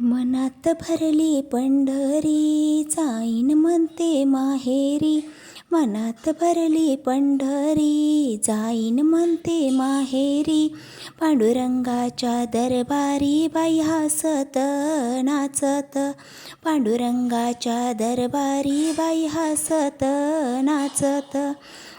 मनात भरली पंढरी जाईन म्हणते माहेरी. मनात भरली पंढरी जाईन म्हणते माहेरी. पांडुरंगाच्या दरबारी बाई हसत नाचत. पांडुरंगाच्या दरबारी बाई हसत नाचत.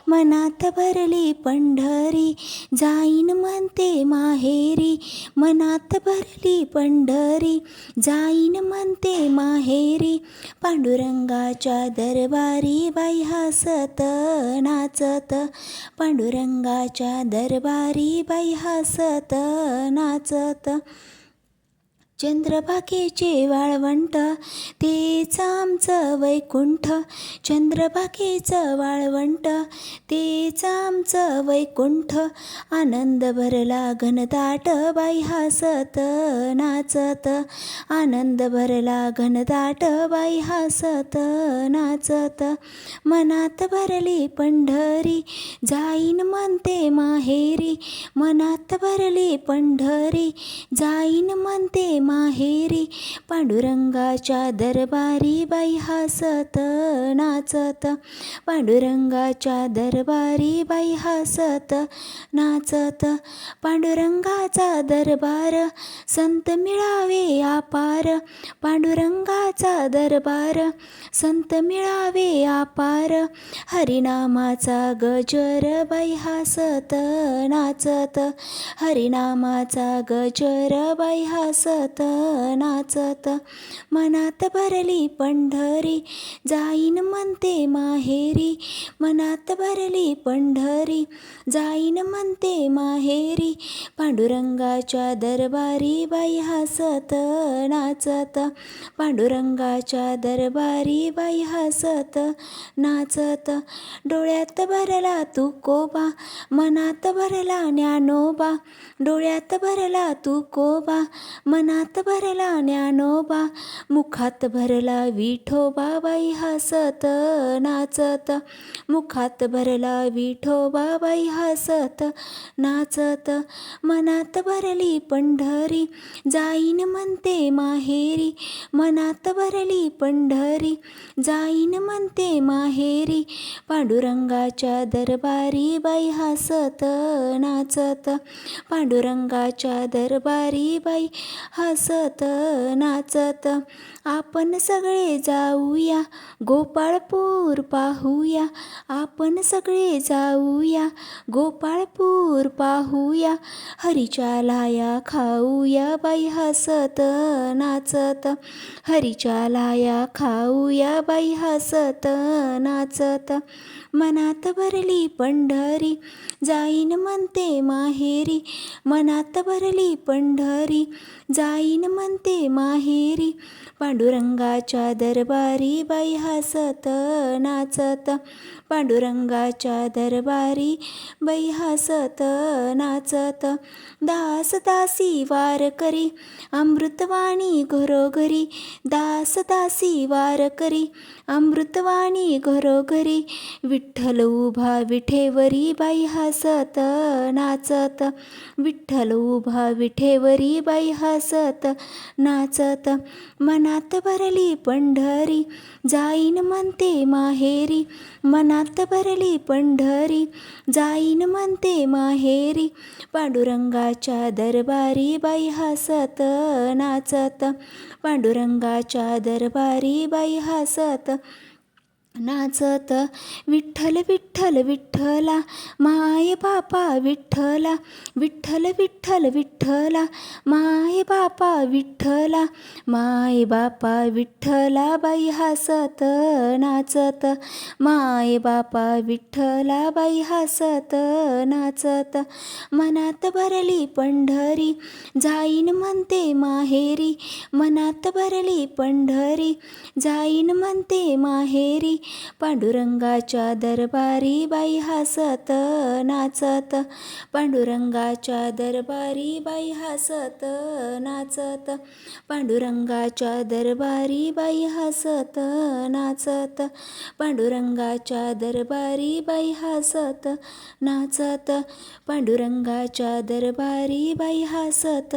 मनात भरली पंढरी जाईन म्हणते माहेरी. मनात भरली पंढरी जाईन म्हणते माहेरी. पांडुरंगाच्या दरबारी बाई हसत नाचत. पांडुरंगाच्या दरबारी बाई हसत नाचत. चंद्रभागेचे वाळवंट तेच आमचं वैकुंठ. चंद्रभागेचं वाळवंट तेच आमचं वैकुंठ. आनंद भरला घनदाट बाई हसत नाचत. आनंद भरला घनदाट बाई हसत नाचत. मनात भरली पंढरी जाईन म्हणते माहेरी. मनात भरली पंढरी जाईन म्हणते माहेरी पांडुरंगाच्या दरबारी बाई हसत नाचत. पांडुरंगाच्या दरबारी बाई हसत नाचत. पांडुरंगाचा दरबार संत मिळावे आपार पांडुरंगाचा दरबार संत मिळावे आपार हरिनामाचा गजर बाई हसत नाचत. हरिनामाचा गजर बाई हसत नाचत मनात भरली पंढरी जाईन म्हणते माहेरी. मनात भरली पंढरी जाईन म्हणते माहेरी. पांडुरंगाच्या दरबारी बाई हसत नाचत. पांडुरंगाच्या दरबारी बाई हसत नाचत. डोळ्यात भरला तू कोबा मनात भरला ज्ञानोबा. डोळ्यात भरला तू कोबा मनात भरला ज्ञानोबा मुखात भरला विठोबा बाई हसत नाचत. मुखात भरला विठोबा बाई हसत नाचत. मनात भरली पंढरी जाईन म्हणते माहेरी. मनात भरली पंढरी जाईन म्हणते माहेरी. पांडुरंगाच्या दरबारी बाई हसत नाचत. पांडुरंगाच्या दरबारी बाई हसत नाचत आपण सगळे जाऊया. गोपाळपूर पाहूया. आपण सगळे जाऊया. गोपाळपूर पाहूया. हरीच्या लाया खाऊया. बाई हसत नाचत हरीच्या लाया खाऊया. बाई हसत नाचत मनात भरली पंढरी जाईन म्हणते माहेरी. मनात भरली पंढरी जाईन म्हणते माहेरी. पांडुरंगाच्या दरबारी बाई हसत नाचत. पांडुरंगाच्या दरबारी बाई हसत नाचत. दास दासी वार करी अमृतवाणी घरोघरी. दास दासी वार करी अमृतवाणी घरोघरी. विठ्ठल उभा विठेवरी बाई हसत नाचत. विठ्ठल उभा विठेवरी बाई हसत नाचत. मनात भरली पंढरी जाईन म्हणते माहेरी. मनात भरली पंढरी जाईन म्हणते माहेरी. पांडुरंगाच्या दरबारी बाई हसत नाचत. पांडुरंगाच्या दरबारी बाई हसत. नाचत विठ्ठल विठ्ठल विठ्ठला माय बापा विठ्ठला विठ्ठल विठ्ठल विठ्ठला माय बापा विठ्ठला माय बापा विठ्ठला बाई हसत नाचत माय बापा विठ्ठला बाई हसत नाचत मनात भरली पंढरी जाईन म्हणते माहेरी मनात भरली पंढरी जाईन म्हणते माहेरी पांडुरंगाच्या दरबारी बाई हसत नाचत पांडुरंगाच्या दरबारी बाई हसत नाचत पांडुरंगाच्या दरबारी बाई हसत नाचत पांडुरंगाच्या दरबारी बाई हसत नाचत पांडुरंगाच्या दरबारी बाई हसत